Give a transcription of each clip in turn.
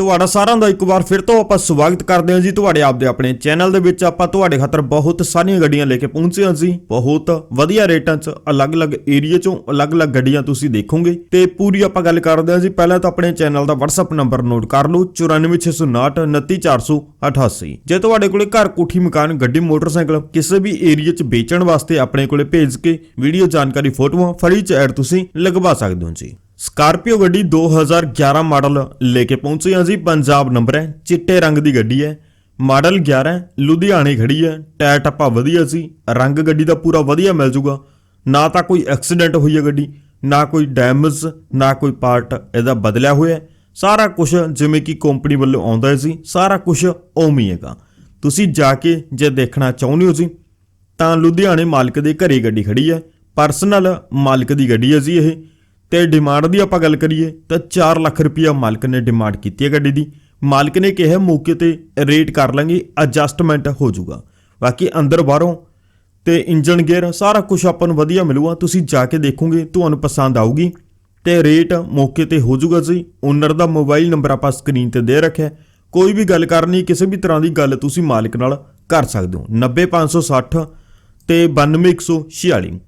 ਤੁਹਾਡਾ ਸਾਰਿਆਂ ਦਾ ਇੱਕ ਵਾਰ ਫਿਰ ਤੋਂ ਆਪਾਂ ਸਵਾਗਤ ਕਰਦੇ ਹਾਂ ਜੀ ਤੁਹਾਡੇ ਆਪਦੇ ਆਪਣੇ ਚੈਨਲ ਦੇ ਵਿੱਚ। ਆਪਾਂ ਤੁਹਾਡੇ ਖਾਤਰ ਬਹੁਤ ਸਾਰੀਆਂ ਗੱਡੀਆਂ ਲੈ ਕੇ ਪਹੁੰਚੇ ਹਾਂ ਜੀ। ਬਹੁਤ ਵਧੀਆ ਰੇਟਾਂ 'ਚ ਅਲੱਗ-ਅਲੱਗ ਏਰੀਆ 'ਚੋਂ ਅਲੱਗ-ਅਲੱਗ ਗੱਡੀਆਂ ਤੁਸੀਂ ਦੇਖੋਗੇ। ਤੇ ਪੂਰੀ ਆਪਾਂ ਗੱਲ ਕਰਦੇ ਹਾਂ ਜੀ। ਪਹਿਲਾਂ ਤਾਂ ਆਪਣੇ ਚੈਨਲ ਦਾ WhatsApp ਨੰਬਰ ਨੋਟ ਕਰ ਲਓ। 94659 29488 ਜੇ ਤੁਹਾਡੇ ਕੋਲੇ ਘਰ ਕੋਠੀ, ਮਕਾਨ, ਗੱਡੀ, ਮੋਟਰਸਾਈਕਲ ਕਿਸੇ ਵੀ ਏਰੀਆ 'ਚ ਵੇਚਣ ਵਾਸਤੇ ਆਪਣੇ ਕੋਲੇ ਭੇਜ ਕੇ ਵੀਡੀਓ ਜਾਣਕਾਰੀ, ਫੋਟੋਆਂ, ਫਰੀ 'ਚ ਐਡ ਤੁਸੀਂ ਲਗਵਾ ਸਕਦੇ ਹੋ ਜੀ। ਸਕਾਰਪੀਓ ਗੱਡੀ 2011 ਮਾਡਲ ਲੈ ਕੇ ਪਹੁੰਚੇ ਹਾਂ ਜੀ। ਪੰਜਾਬ ਨੰਬਰ ਹੈ, ਚਿੱਟੇ ਰੰਗ ਦੀ ਗੱਡੀ ਹੈ। ਮਾਡਲ 11 ਲੁਧਿਆਣੇ ਖੜੀ ਹੈ। ਟਾਇਰ ਟੱਪਾ ਵਧੀਆ ਸੀ, ਰੰਗ ਗੱਡੀ ਦਾ ਪੂਰਾ ਵਧੀਆ ਮਿਲ ਜੂਗਾ। ਨਾ ਤਾਂ ਕੋਈ ਐਕਸੀਡੈਂਟ ਹੋਈ ਹੈ ਗੱਡੀ, ਨਾ ਕੋਈ ਡੈਮੇਜ, ਨਾ ਕੋਈ ਪਾਰਟ ਇਹਦਾ ਬਦਲਿਆ ਹੋਇਆ ਸਾਰਾ ਕੁਝ ਜਿਵੇਂ ਕਿ ਕੰਪਨੀ ਵੱਲੋਂ ਆਉਂਦਾ ਸੀ ਸਾਰਾ ਕੁਝ ਉਵੇਂ ਹੈਗਾ। ਤੁਸੀਂ ਜਾ ਕੇ ਜੇ ਦੇਖਣਾ ਚਾਹੁੰਦੇ ਹੋ ਜੀ, ਤਾਂ ਲੁਧਿਆਣੇ ਮਾਲਕ ਦੇ ਘਰੇ ਗੱਡੀ ਖੜੀ ਹੈ। ਪਰਸਨਲ ਮਾਲਕ ਦੀ ਗੱਡੀ ਹੈ ਜੀ ਇਹ। ਤੇ ਡਿਮਾਂਡ ਦੀ ਆਪਾਂ ਗੱਲ ਕਰੀਏ ਤਾਂ 4 ਲੱਖ ਰੁਪਇਆ ਮਾਲਕ ਨੇ ਡਿਮਾਂਡ ਕੀਤੀ ਹੈ ਗੱਡੀ ਦੀ। ਮਾਲਕ ਨੇ ਕਿਹਾ ਮੌਕੇ ਤੇ ਰੇਟ ਕਰ ਲਾਂਗੇ ਐਡਜਸਟਮੈਂਟ ਹੋ ਜਾਊਗਾ। ਬਾਕੀ ਅੰਦਰ ਬਾਹਰੋਂ ਤੇ ਇੰਜਨ ਗੇਅਰ ਸਾਰਾ ਕੁਝ ਆਪਾਂ ਨੂੰ ਵਧੀਆ ਮਿਲੂਗਾ। ਤੁਸੀਂ ਜਾ ਕੇ ਦੇਖੋਗੇ, ਤੁਹਾਨੂੰ ਪਸੰਦ ਆਊਗੀ। ਤੇ ਰੇਟ ਮੌਕੇ ਤੇ ਹੋ ਜਾਊਗਾ ਜੀ। ਓਨਰ ਦਾ ਮੋਬਾਈਲ ਨੰਬਰ ਆਪਾਂ ਸਕਰੀਨ ਤੇ ਦੇ ਰੱਖਿਆ ਕੋਈ ਵੀ ਗੱਲ ਕਰਨੀ, ਕਿਸੇ ਵੀ ਤਰ੍ਹਾਂ ਦੀ ਗੱਲ ਤੁਸੀਂ ਮਾਲਕ ਨਾਲ ਕਰ ਸਕਦੇ ਹੋ। 90560 ਤੇ 92146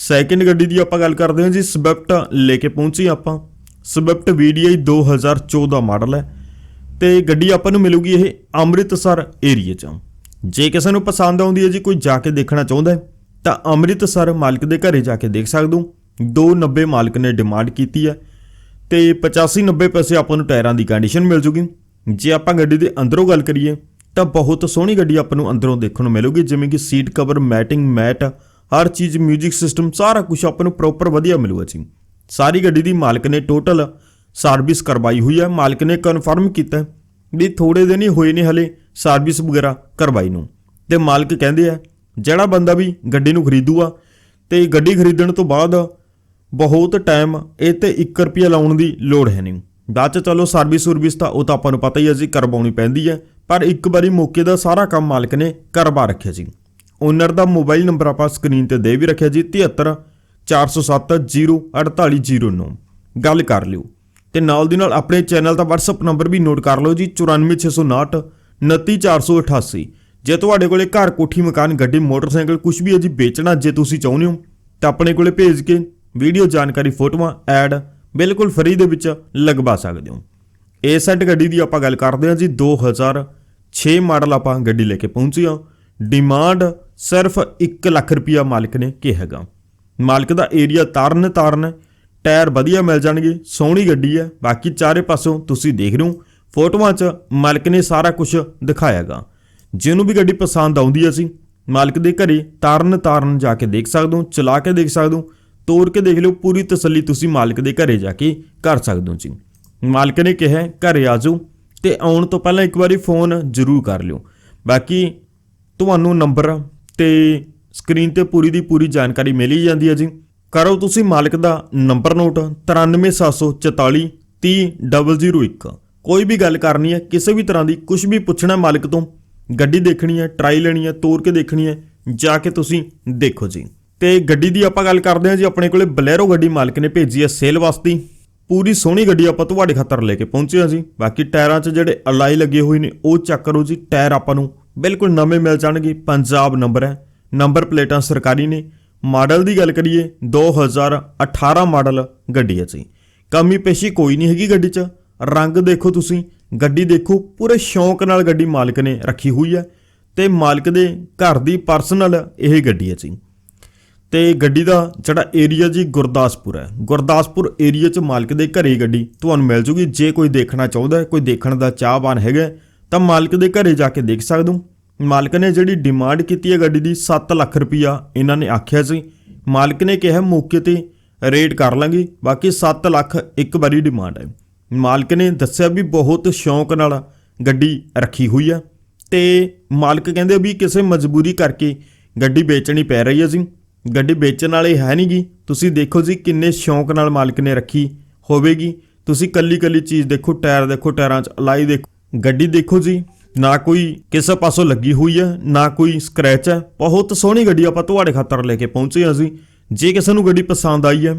ਸੈਕਿੰਡ ਗੱਡੀ ਦੀ ਆਪਾਂ ਗੱਲ ਕਰਦੇ ਹਾਂ ਜੀ, ਸਵਿਫਟ ਲੈ ਕੇ ਪਹੁੰਚੀ ਆਪਾਂ। ਸਵਿਫਟ VDI 2014 ਮਾਡਲ ਹੈ ਤੇ ਗੱਡੀ ਆਪਾਂ ਨੂੰ ਮਿਲੂਗੀ ਇਹ ਅੰਮ੍ਰਿਤਸਰ ਏਰੀਆ 'ਚ। ਜੇ ਕਿਸੇ ਨੂੰ ਪਸੰਦ ਆਉਂਦੀ ਹੈ ਜੀ, ਕੋਈ ਜਾ ਕੇ ਦੇਖਣਾ ਚਾਹੁੰਦਾ ਹੈ, ਤਾਂ ਅੰਮ੍ਰਿਤਸਰ ਮਾਲਕ ਦੇ ਘਰੇ ਜਾ ਕੇ ਦੇਖ ਸਕਦੇ ਹੋ। 290 ਮਾਲਕ ਨੇ ਡਿਮਾਂਡ ਕੀਤੀ ਹੈ ਤੇ 85 90 ਪੈਸੇ ਆਪਾਂ ਨੂੰ ਟਾਇਰਾਂ ਦੀ ਕੰਡੀਸ਼ਨ ਮਿਲ ਜੂਗੀ। ਜੇ ਆਪਾਂ ਗੱਡੀ ਦੇ ਅੰਦਰੋਂ ਗੱਲ ਕਰੀਏ, ਤਾਂ ਬਹੁਤ ਸੋਹਣੀ ਗੱਡੀ ਆਪਾਂ ਨੂੰ ਅੰਦਰੋਂ ਦੇਖਣ ਨੂੰ ਮਿਲੂਗੀ, ਜਿਵੇਂ ਕਿ ਸੀਟ ਕਵਰ, ਮੈਟਿੰਗ, ਮੈਟ ਹਰ ਚੀਜ਼ 뮤직 ਸਿਸਟਮ ਸਾਰਾ ਕੁਝ ਆਪਾਂ ਨੂੰ ਪ੍ਰੋਪਰ ਵਧੀਆ ਮਿਲੂਗਾ ਜੀ। ਸਾਰੀ ਗੱਡੀ ਦੀ ਮਾਲਕ ਨੇ ਟੋਟਲ ਸਰਵਿਸ ਕਰਵਾਈ ਹੋਈ ਹੈ। ਮਾਲਕ ਨੇ ਕਨਫਰਮ ਕੀਤਾ ਵੀ ਥੋੜੇ ਦਿਨ ਹੀ ਹੋਏ ਨੇ ਹਲੇ ਸਰਵਿਸ ਵਗੈਰਾ ਕਰਵਾਈ ਨੂੰ। ਤੇ ਮਾਲਕ ਕਹਿੰਦੇ ਆ, ਜਿਹੜਾ ਬੰਦਾ ਵੀ ਗੱਡੀ ਨੂੰ ਖਰੀਦੂਗਾ ਤੇ ਗੱਡੀ ਖਰੀਦਣ ਤੋਂ ਬਾਅਦ ਬਹੁਤ ਟਾਈਮ ਇਹ ਤੇ 1 ਰੁਪਿਆ ਲਾਉਣ ਦੀ ਲੋੜ ਹੈ ਨਹੀਂ। ਬਾਅਦ ਚ ਚਲੋ ਸਰਵਿਸ ਸਰਵਿਸ ਤਾਂ ਉਹ ਤਾਂ ਆਪਾਂ ਨੂੰ ਪਤਾ ਹੀ ਹੈ ਜੀ, ਕਰਵਾਉਣੀ ਪੈਂਦੀ ਹੈ। ਪਰ ਇੱਕ ਵਾਰੀ ਮੌਕੇ ਦਾ ਸਾਰਾ ਕੰਮ ਮਾਲਕ ਨੇ ਕਰਵਾ ਰੱਖਿਆ ਸੀ ਓਨਰ ਦਾ ਮੋਬਾਈਲ ਨੰਬਰ ਆਪਾਂ ਸਕਰੀਨ ਤੇ ਦੇ ਵੀ ਰੱਖਿਆ ਜੀ 73 407 04809 ਗੱਲ ਕਰ ਲਿਓ। ਤੇ ਨਾਲ ਦੀ ਨਾਲ ਆਪਣੇ ਚੈਨਲ ਦਾ WhatsApp ਨੰਬਰ ਵੀ ਨੋਟ ਕਰ ਲਓ ਜੀ 94659 29488 ਜੇ ਤੁਹਾਡੇ ਕੋਲੇ ਘਰ ਕੋਠੀ, ਮਕਾਨ, ਗੱਡੀ, ਮੋਟਰਸਾਈਕਲ ਕੁਝ ਵੀ ਹੈ ਜੀ, ਵੇਚਣਾ ਜੇ ਤੁਸੀਂ ਚਾਹੁੰਦੇ ਹੋ, ਤਾਂ ਆਪਣੇ ਕੋਲੇ ਭੇਜ ਕੇ ਵੀਡੀਓ ਜਾਣਕਾਰੀ, ਫੋਟੋਆਂ ਐਡ ਬਿਲਕੁਲ ਫਰੀ ਦੇ ਵਿੱਚ ਲਗਵਾ ਸਕਦੇ ਹੋ। ਇਹ ਸੈਟ ਗੱਡੀ ਦੀ ਆਪਾਂ ਗੱਲ ਕਰਦੇ ਹਾਂ ਜੀ 2006 ਮਾਡਲ ਆਪਾਂ ਗੱਡੀ ਲੈ ਕੇ ਪਹੁੰਚੇ ਹਾਂ। ਡਿਮਾਂਡ ਸਿਰਫ 1 ਲੱਖ ਰੁਪਿਆ ਮਾਲਕ ਨੇ ਕਿਹਾਗਾ ਮਾਲਕ ਦਾ ਏਰੀਆ ਤਾਰਨ ਤਾਰਨ ਹੈ, ਟਾਇਰ ਵਧੀਆ ਮਿਲ ਜਾਣਗੇ ਸੋਹਣੀ ਗੱਡੀ ਹੈ। ਬਾਕੀ ਚਾਰੇ ਪਾਸੋਂ ਤੁਸੀਂ ਦੇਖ ਰਹੇ ਹੋ ਫੋਟੋਆਂ 'ਚ ਮਾਲਕ ਨੇ ਸਾਰਾ ਕੁਝ ਦਿਖਾਇਆਗਾ। ਜਿਹਨੂੰ ਵੀ ਗੱਡੀ ਪਸੰਦ ਆਉਂਦੀ ਹੈ ਸੀ ਮਾਲਕ ਦੇ ਘਰੇ ਤਾਰਨ ਤਾਰਨ ਜਾ ਕੇ ਦੇਖ ਸਕਦੇ ਹੋ ਚਲਾ ਕੇ ਦੇਖ ਸਕਦੇ ਹੋ ਤੋੜ ਕੇ ਦੇਖ ਲਿਓ ਪੂਰੀ ਤਸੱਲੀ ਤੁਸੀਂ ਮਾਲਕ ਦੇ ਘਰੇ ਜਾ ਕੇ ਕਰ ਸਕਦੇ ਹੋ ਜੀ। ਮਾਲਕ ਨੇ ਕਿਹਾ ਹੈ, ਘਰੇ ਆ ਜਾਓ ਤੇ ਆਉਣ ਤੋਂ ਪਹਿਲਾਂ ਇੱਕ ਵਾਰੀ ਫੋਨ ਜ਼ਰੂਰ ਕਰ ਲਿਓ। ਬਾਕੀ ਤੁਹਾਨੂੰ ਨੰਬਰ ਤੇ ਸਕਰੀਨ ਤੇ ਪੂਰੀ ਦੀ ਪੂਰੀ ਜਾਣਕਾਰੀ ਮਿਲ ਹੀ ਜਾਂਦੀ ਹੈ ਜੀ। ਕਰੋ ਤੁਸੀਂ ਮਾਲਕ ਦਾ ਨੰਬਰ ਨੋਟ 93744 30001 ਕੋਈ ਵੀ ਗੱਲ ਕਰਨੀ ਹੈ, ਕਿਸੇ ਵੀ ਤਰ੍ਹਾਂ ਦੀ ਕੁਝ ਵੀ ਪੁੱਛਣਾ ਮਾਲਕ ਤੋਂ, ਗੱਡੀ ਦੇਖਣੀ ਹੈ ਟਰਾਈ ਲੈਣੀ ਹੈ, ਤੋਰ ਕੇ ਦੇਖਣੀ ਹੈ, ਜਾ ਕੇ ਤੁਸੀਂ ਦੇਖੋ ਜੀ। ਤੇ ਗੱਡੀ ਦੀ ਆਪਾਂ ਗੱਲ ਕਰਦੇ ਹਾਂ ਜੀ, ਆਪਣੇ ਕੋਲੇ ਬਲੈਰੋ ਗੱਡੀ ਮਾਲਕ ਨੇ ਭੇਜੀ ਹੈ ਸੇਲ ਵਾਸਤੇ। ਪੂਰੀ ਸੋਹਣੀ ਗੱਡੀ ਆਪਾਂ ਤੁਹਾਡੇ ਖਾਤਰ ਲੈ ਕੇ ਪਹੁੰਚੇ ਹਾਂ ਜੀ। ਬਾਕੀ ਟਾਇਰਾਂ 'ਚ ਜਿਹੜੇ ਅਲਾਈ ਲੱਗੇ ਹੋਏ ਨੇ, ਉਹ ਚੈੱਕ ਕਰੋ ਜੀ, ਟਾਇਰ ਆਪਾਂ ਨੂੰ ਬਿਲਕੁਲ ਨਵੇਂ ਮਿਲ ਜਾਣਗੇ। ਪੰਜਾਬ ਨੰਬਰ ਹੈ। ਨੰਬਰ ਪਲੇਟਾਂ ਸਰਕਾਰੀ ਨੇ। ਮਾਡਲ ਦੀ ਗੱਲ ਕਰੀਏ 2018 ਮਾਡਲ ਗੱਡੀ ਹੈ ਜੀ। ਕਮੀ ਪੇਸ਼ੀ ਕੋਈ ਨਹੀਂ ਹੈਗੀ ਗੱਡੀ 'ਚ। ਰੰਗ ਦੇਖੋ ਤੁਸੀਂ। ਗੱਡੀ ਦੇਖੋ, ਪੂਰੇ ਸ਼ੌਂਕ ਨਾਲ ਗੱਡੀ ਮਾਲਕ ਨੇ ਰੱਖੀ ਹੋਈ ਹੈ। ਤੇ ਮਾਲਕ ਦੇ ਘਰ ਦੀ ਪਰਸਨਲ ਇਹ ਗੱਡੀ ਹੈ ਜੀ। ਤੇ ਗੱਡੀ ਦਾ ਜਿਹੜਾ ਏਰੀਆ ਜੀ, ਗੁਰਦਾਸਪੁਰ ਹੈ। ਗੁਰਦਾਸਪੁਰ ਏਰੀਆ 'ਚ ਮਾਲਕ ਦੇ ਘਰੇ ਗੱਡੀ ਤੁਹਾਨੂੰ ਮਿਲ ਜੂਗੀ। ਜੇ ਕੋਈ ਦੇਖਣਾ ਚਾਹੁੰਦਾ ਕੋਈ ਦੇਖਣ ਦਾ ਚਾਹਵਾਨ ਹੈਗਾ ਤਾਂ ਮਾਲਕ ਦੇ ਘਰੇ ਜਾ ਕੇ ਦੇਖ ਸਕਦੇ। ਹੋ ਮਾਲਕ ਨੇ ਜਿਹੜੀ ਡਿਮਾਂਡ ਕੀਤੀ ਹੈ ਗੱਡੀ ਦੀ 7 ਲੱਖ ਰੁਪਈਆ ਇਹਨਾਂ ਨੇ ਆਖਿਆ ਸੀ। ਮਾਲਕ ਨੇ ਕਿਹਾ, ਮੌਕੇ ਤੇ ਰੇਟ ਕਰ ਲਾਂਗੇ, ਬਾਕੀ 7 ਲੱਖ ਇੱਕ ਵਾਰੀ ਡਿਮਾਂਡ ਹੈ। ਮਾਲਕ ਨੇ ਦੱਸਿਆ ਵੀ ਬਹੁਤ ਸ਼ੌਂਕ ਨਾਲ ਗੱਡੀ ਰੱਖੀ ਹੋਈ ਆ। ਤੇ ਮਾਲਕ ਕਹਿੰਦੇ ਵੀ ਕਿਸੇ ਮਜਬੂਰੀ ਕਰਕੇ ਗੱਡੀ ਵੇਚਣੀ ਪੈ ਰਹੀ ਹੈ ਜੀ। ਗੱਡੀ ਵੇਚਣ ਵਾਲੇ ਹੈ ਨਹੀਂ ਗੀ। ਤੁਸੀਂ ਦੇਖੋ ਜੀ ਕਿੰਨੇ ਸ਼ੌਂਕ ਨਾਲ ਮਾਲਕ ਨੇ ਰੱਖੀ ਹੋਵੇਗੀ। ਤੁਸੀਂ ਕੱਲੀ ਕੱਲੀ ਚੀਜ਼ ਦੇਖੋ, ਟਾਇਰ ਦੇਖੋ, ਟਾਇਰਾਂ 'ਚ ਅਲਾਈ ਦੇਖੋ। ਗੱਡੀ ਦੇਖੋ ਜੀ, ਨਾ ਕੋਈ ਕਿਸੇ ਪਾਸੋਂ ਲੱਗੀ ਹੋਈ ਹੈ, ਨਾ ਕੋਈ ਸਕ੍ਰੈਚ ਹੈ। ਬਹੁਤ ਸੋਹਣੀ ਗੱਡੀ ਆਪਾਂ ਤੁਹਾਡੇ ਖਾਤਰ ਲੈ ਕੇ ਪਹੁੰਚੇ ਹਾਂ ਜੀ। ਜੇ ਕਿਸੇ ਨੂੰ ਗੱਡੀ ਪਸੰਦ ਆਈ ਹੈ,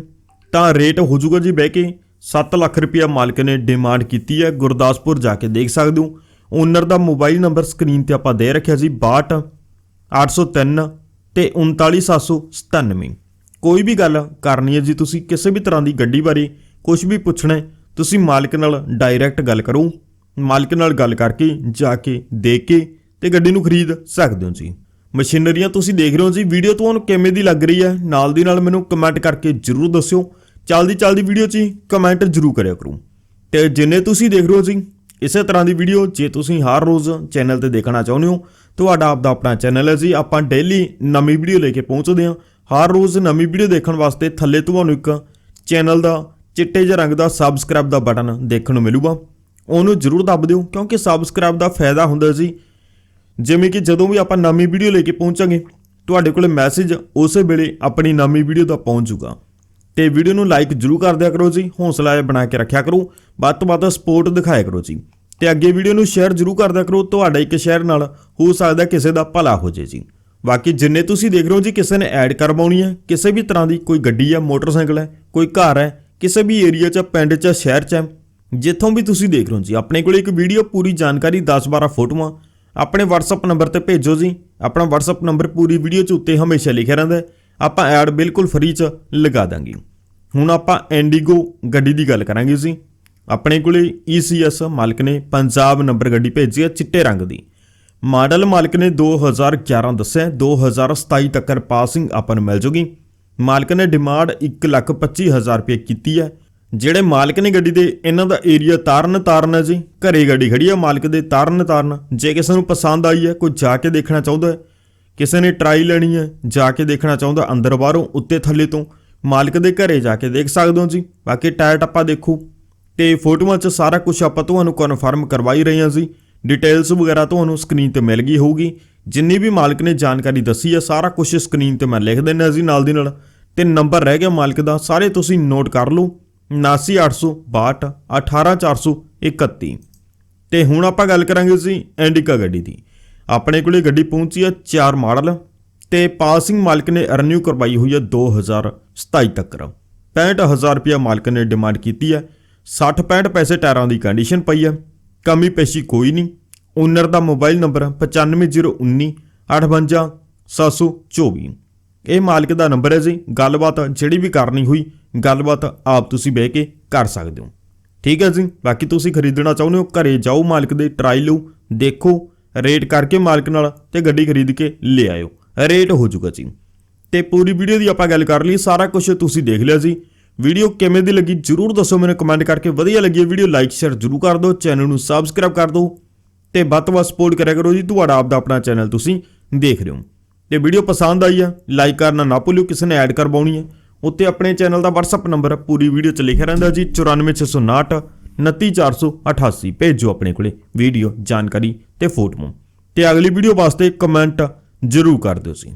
ਤਾਂ ਰੇਟ ਹੋ ਜਾਊਗਾ ਜੀ ਬਹਿ ਕੇ 7 ਲੱਖ ਰੁਪਇਆ ਮਾਲਕ ਨੇ ਡਿਮਾਂਡ ਕੀਤੀ ਹੈ। ਗੁਰਦਾਸਪੁਰ ਜਾ ਕੇ ਦੇਖ ਸਕਦੇ ਹੋ। ਓਨਰ ਦਾ ਮੋਬਾਈਲ ਨੰਬਰ ਸਕਰੀਨ ਤੇ ਆਪਾਂ ਦੇ ਰੱਖਿਆ ਜੀ 62 803 ਤੇ 39797 ਕੋਈ ਵੀ ਗੱਲ ਕਰਨੀ ਹੈ ਜੀ, ਤੁਸੀਂ ਕਿਸੇ ਵੀ ਤਰ੍ਹਾਂ ਦੀ ਗੱਡੀ ਬਾਰੇ ਕੁਝ ਵੀ ਪੁੱਛਣਾ ਤੁਸੀਂ ਮਾਲਕ ਨਾਲ ਡਾਇਰੈਕਟ ਗੱਲ ਕਰੋ। ਮਾਲਕ ਨਾਲ ਗੱਲ ਕਰਕੇ, ਜਾ ਕੇ, ਦੇਖ ਕੇ ਤੇ ਗੱਡੀ ਨੂੰ ਖਰੀਦ ਸਕਦੇ ਹੋ ਜੀ। ਮਸ਼ੀਨਰੀਆਂ ਤੁਸੀਂ ਦੇਖ ਰਹੇ ਹੋ ਜੀ, ਵੀਡੀਓ ਤੁਹਾਨੂੰ ਕਿਵੇਂ ਦੀ ਲੱਗ ਰਹੀ ਹੈ, ਨਾਲ ਦੀ ਨਾਲ ਮੈਨੂੰ ਕਮੈਂਟ ਕਰਕੇ ਜਰੂਰ ਦੱਸਿਓ। ਚੱਲਦੀ ਚੱਲਦੀ ਵੀਡੀਓ 'ਚ ਹੀ ਕਮੈਂਟ ਜਰੂਰ ਕਰਿਆ ਕਰੋ। ਤੇ ਜਿੰਨੇ ਤੁਸੀਂ ਦੇਖ ਰਹੇ ਹੋ ਜੀ, ਇਸੇ ਤਰ੍ਹਾਂ ਦੀ ਵੀਡੀਓ ਜੇ ਤੁਸੀਂ ਹਰ ਰੋਜ਼ ਚੈਨਲ ਤੇ ਦੇਖਣਾ ਚਾਹੁੰਦੇ ਹੋ, ਤੁਹਾਡਾ ਆਪਦਾ ਆਪਣਾ ਚੈਨਲ ਹੈ ਜੀ, ਆਪਾਂ ਡੇਲੀ ਨਵੀਂ ਵੀਡੀਓ ਲੈ ਕੇ ਪਹੁੰਚਦੇ ਹਾਂ। ਹਰ ਰੋਜ਼ ਨਵੀਂ ਵੀਡੀਓ ਦੇਖਣ ਵਾਸਤੇ ਥੱਲੇ ਤੁਹਾਨੂੰ ਇੱਕ ਚੈਨਲ ਦਾ ਚਿੱਟੇ ਜਿਹੇ ਰੰਗ ਦਾ ਸਬਸਕ੍ਰਾਈਬ ਦਾ ਬਟਨ ਦੇਖਣ ਨੂੰ ਮਿਲੂਗਾ। ਉਹਨੂੰ ਜਰੂਰ ਦੱਬ ਦਿਓ ਕਿਉਂਕਿ ਸਬਸਕ੍ਰਾਈਬ ਦਾ ਫਾਇਦਾ ਹੁੰਦਾ ਜੀ ਜਿਵੇਂ ਕਿ ਜਦੋਂ ਵੀ ਆਪਾਂ ਨਵੀਂ ਵੀਡੀਓ ਲੈ ਕੇ ਪਹੁੰਚਾਂਗੇ ਤੁਹਾਡੇ ਕੋਲੇ ਮੈਸੇਜ ਉਸੇ ਵੇਲੇ ਆਪਣੀ ਨਵੀਂ ਵੀਡੀਓ ਦਾ ਪਹੁੰਚ ਜਾਊਗਾ। ਤੇ ਵੀਡੀਓ ਨੂੰ ਲਾਈਕ ਜਰੂਰ ਕਰ ਦਿਆ ਕਰੋ ਜੀ ਹੌਸਲਾ ਬਣਾ ਕੇ ਰੱਖਿਆ ਕਰੋ ਵੱਧ ਤੋਂ ਵੱਧ ਸਪੋਰਟ ਦਿਖਾਇਆ ਕਰੋ ਜੀ। ਤੇ ਅੱਗੇ ਵੀਡੀਓ ਨੂੰ ਸ਼ੇਅਰ ਜਰੂਰ ਕਰ ਦਿਆ ਕਰੋ ਤੁਹਾਡਾ ਇੱਕ ਸ਼ੇਅਰ ਨਾਲ ਹੋ ਸਕਦਾ ਕਿਸੇ ਦਾ ਭਲਾ ਹੋ ਜੇ ਜੀ। ਬਾਕੀ ਜਿੰਨੇ ਤੁਸੀਂ ਦੇਖ ਰਹੇ ਹੋ ਜੀ ਕਿਸੇ ਨੇ ਐਡ ਕਰਵਾਉਣੀ ਹੈ ਕਿਸੇ ਵੀ ਤਰ੍ਹਾਂ ਦੀ ਕੋਈ ਗੱਡੀ ਹੈ ਮੋਟਰਸਾਈਕਲ ਹੈ ਕੋਈ ਘਰ ਹੈ ਕਿਸੇ ਵੀ ਏਰੀਆ 'ਚ ਪਿੰਡ 'ਚ ਸ਼ਹਿਰ 'ਚ ਹੈ, ਜਿੱਥੋਂ ਵੀ ਤੁਸੀਂ ਦੇਖ ਰਹੇ ਹੋ ਜੀ ਆਪਣੇ ਕੋਲ ਇੱਕ ਵੀਡੀਓ ਪੂਰੀ ਜਾਣਕਾਰੀ 10-12 ਫੋਟੋਆਂ। ਆਪਣੇ WhatsApp ਨੰਬਰ ਤੇ ਭੇਜੋ ਜੀ। ਆਪਣਾ WhatsApp ਨੰਬਰ ਪੂਰੀ ਵੀਡੀਓ 'ਚ ਉੱਤੇ ਹਮੇਸ਼ਾ ਲਿਖਿਆ ਰਹਿੰਦਾ ਆਪਾਂ ਐਡ ਬਿਲਕੁਲ ਫ੍ਰੀ 'ਚ ਲਗਾ ਦਾਂਗੇ। ਹੁਣ ਆਪਾਂ ਐਂਡੀਗੋ ਗੱਡੀ ਦੀ ਗੱਲ ਕਰਾਂਗੇ ਜੀ। ਆਪਣੇ ਕੋਲੇ ECS ਮਾਲਕ ਨੇ ਪੰਜਾਬ ਨੰਬਰ ਗੱਡੀ ਭੇਜੀ ਹੈ ਚਿੱਟੇ ਰੰਗ ਦੀ। ਮਾਡਲ ਮਾਲਕ ਨੇ 2011 ਦੱਸਿਆ ਹੈ, 2027 ਤੱਕ ਪਾਸਿੰਗ ਆਪਾਂ ਨੂੰ ਮਿਲ ਜੂਗੀ। ਮਾਲਕ ਨੇ ਡਿਮਾਂਡ 125000 ਰੁਪਏ ਕੀਤੀ ਹੈ। ਜਿਹੜੇ ਮਾਲਕ ਨੇ ਗੱਡੀ ਦੇ, ਇਹਨਾਂ ਦਾ ਏਰੀਆ ਤਾਰਨ ਤਾਰਨ ਹੈ ਜੀ। ਘਰੇ ਗੱਡੀ ਖੜੀ ਹੈ ਮਾਲਕ ਦੇ ਤਾਰਨ ਤਾਰਨ। ਜੇ ਕਿਸੇ ਨੂੰ ਪਸੰਦ ਆਈ ਹੈ, ਕੋਈ ਜਾ ਕੇ ਦੇਖਣਾ ਚਾਹੁੰਦਾ ਹੈ। ਕਿਸੇ ਨੇ ਟਰਾਈ ਲੈਣੀ ਹੈ, ਜਾ ਕੇ ਦੇਖਣਾ ਚਾਹੁੰਦਾ, ਅੰਦਰ ਬਾਹਰੋਂ, ਉੱਤੇ ਥੱਲੇ ਤੋਂ। ਮਾਲਕ ਦੇ ਘਰੇ ਜਾ ਕੇ ਦੇਖ ਸਕਦੇ ਹੋ ਜੀ। ਬਾਕੀ ਟਾਇਰ ਟੱਪਾ ਦੇਖੋ, ਤੇ ਫੋਟੋਆਂ 'ਚ ਸਾਰਾ ਕੁਝ ਆਪਾਂ ਤੁਹਾਨੂੰ ਕਨਫਰਮ ਕਰਵਾਈ ਰਹੇ ਹਾਂ ਜੀ। ਡਿਟੇਲਸ ਵਗੈਰਾ ਤੁਹਾਨੂੰ ਸਕਰੀਨ ਤੇ ਮਿਲ ਗਈ ਹੋਊਗੀ। ਜਿੰਨੀ ਵੀ ਮਾਲਕ ਨੇ ਜਾਣਕਾਰੀ ਦੱਸੀ ਹੈ, ਸਾਰਾ ਕੁਝ ਸਕਰੀਨ ਤੇ ਮੈਂ ਲਿਖ ਦਿੰਦਾ ਜੀ ਨਾਲ ਦੀ ਨਾਲ। ਤੇ ਨੰਬਰ ਰਹਿ ਗਿਆ ਮਾਲਕ ਦਾ, ਸਾਰੇ ਤੁਸੀਂ ਨੋਟ ਕਰ ਲਓ। 79862 18431 ਤੇ ਹੁਣ ਆਪਾਂ ਗੱਲ ਕਰਾਂਗੇ ਜੀ ਐਂਡਿਕਾ ਗੱਡੀ ਦੀ। ਆਪਣੇ ਕੋਲੇ ਗੱਡੀ ਪਹੁੰਚੀ ਹੈ 4 ਮਾਡਲ ਤੇ ਪਾਸਿੰਗ ਮਾਲਕ ਨੇ ਰਿਨਿਊ ਕਰਵਾਈ ਹੋਈ ਹੈ 2027 ਤੱਕ। 65000 ਰੁਪਇਆ ਮਾਲਕ ਨੇ ਡਿਮਾਂਡ ਕੀਤੀ ਹੈ। 60 65 ਪੈਸੇ ਟਾਇਰਾਂ ਦੀ ਕੰਡੀਸ਼ਨ ਪਈ ਹੈ। ਕਮੀ ਪੇਸ਼ੀ ਕੋਈ ਨਹੀਂ। ਓਨਰ ਦਾ ਮੋਬਾਈਲ ਨੰਬਰ 95019 58724 ਇਹ ਮਾਲਕ ਦਾ ਨੰਬਰ ਹੈ ਜੀ। ਗੱਲਬਾਤ ਜਿਹੜੀ ਵੀ ਕਰਨੀ ਹੋਈ, ਗੱਲਬਾਤ ਆਪ ਤੁਸੀਂ ਬਹਿ ਕੇ ਕਰ ਸਕਦੇ ਹੋ। ਠੀਕ ਹੈ ਜੀ। ਬਾਕੀ ਤੁਸੀਂ ਖਰੀਦਣਾ ਚਾਹੁੰਦੇ ਹੋ, ਘਰੇ ਜਾਓ ਮਾਲਕ ਦੇ ਟਰਾਈ ਲਓ, ਦੇਖੋ ਰੇਟ ਕਰਕੇ ਮਾਲਕ ਨਾਲ ਤੇ ਗੱਡੀ ਖਰੀਦ ਕੇ ਲੈ ਆਇਓ। ਰੇਟ ਹੋ ਜਾਊਗਾ ਜੀ। ਤੇ ਪੂਰੀ ਵੀਡੀਓ ਦੀ ਆਪਾਂ ਗੱਲ ਕਰ ਲਈ, ਸਾਰਾ ਕੁਝ ਤੁਸੀਂ ਦੇਖ ਲਿਆ ਜੀ। ਵੀਡੀਓ ਕਿਵੇਂ ਦੀ ਲੱਗੀ ਜਰੂਰ ਦੱਸੋ ਮੈਨੂੰ ਕਮੈਂਟ ਕਰਕੇ। ਵਧੀਆ ਲੱਗੀ ਵੀਡੀਓ ਲਾਈਕ ਸ਼ੇਅਰ ਜਰੂਰ ਕਰ ਦਿਓ ਚੈਨਲ ਨੂੰ ਸਬਸਕ੍ਰਾਈਬ ਕਰ ਦਿਓ। ਤੇ ਵੱਧ ਤੋਂ ਵੱਧ ਸਪੋਰਟ ਕਰਿਆ ਕਰੋ ਜੀ, ਤੁਹਾਡਾ ਆਪ ਦਾ ਆਪਣਾ ਚੈਨਲ ਤੁਸੀਂ ਦੇਖ ਰਹੇ ਹੋ। ਤੇ ਵੀਡੀਓ ਪਸੰਦ ਆਈ ਆ ਲਾਈਕ ਕਰਨਾ ਨਾ ਭੁੱਲਿਓ, ਕਿਸੇ ਨੇ ਐਡ ਕਰਵਾਉਣੀ ਹੈ ਉੱਤੇ ਆਪਣੇ ਚੈਨਲ ਦਾ WhatsApp ਨੰਬਰ ਪੂਰੀ ਵੀਡੀਓ 'ਚ ਲਿਖਿਆ ਰਹਿੰਦਾ ਜੀ 94659 29488 ਭੇਜੋ ਆਪਣੇ ਕੋਲੇ ਵੀਡੀਓ ਜਾਣਕਾਰੀ ਤੇ ਫੋਟੋ ਤੇ ਅਗਲੀ ਵੀਡੀਓ ਵਾਸਤੇ ਕਮੈਂਟ ਜਰੂਰ ਕਰ ਦਿਓ ਸੀ